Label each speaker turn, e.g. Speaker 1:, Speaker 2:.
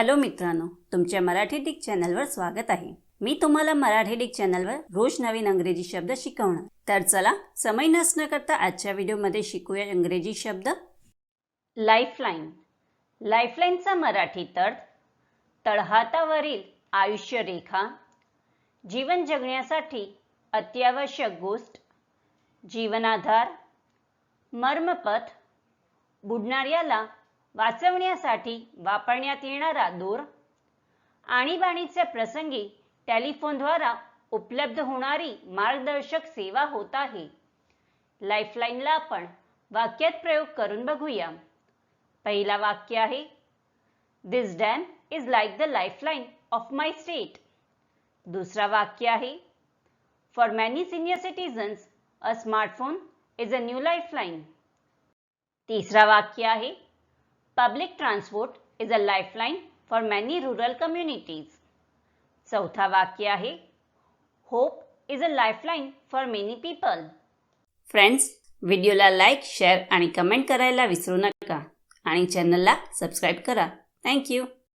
Speaker 1: Hello मित्रांनो तुमच्या Marathi Dick चॅनलवर स्वागत आहे. मी तुम्हाला मराठी डिक चॅनलवर रोज नवीन अंग्रेजी शब्द शिकवणार. तर चला समय नसणं करता आजच्या व्हिडिओमध्ये शिकूया इंग्रजी शब्द. लाईफलाईन लाईफलाईनचा मराठी तर्थ तळहातावरील आयुष्य रेखा जीवन जगण्यासाठी अत्यावश्यक गोष्ट जीवनाधार मर्मपथ बुडणाऱ्याला वाचवण्यासाठी वापरण्यात येणारा दोर आणीबाणीच्या प्रसंगी टेलिफोनद्वारा उपलब्ध होणारी मार्गदर्शक सेवा होत आहे. लाईफलाईनला आपण वाक्यात प्रयोग करून बघूया. पहिला वाक्य आहे this dam is like the lifeline of my state दुसरा वाक्य आहे for many senior citizens a smartphone is a new lifeline तिसरा वाक्य आहे public transport is a lifeline for many rural communities चौथा वाक्य आहे hope is a lifeline for many people friends व्हिडिओला लाईक शेअर आणि कमेंट करायला विसरू नका आणि चॅनलला सबस्क्राईब करा. थँक्यू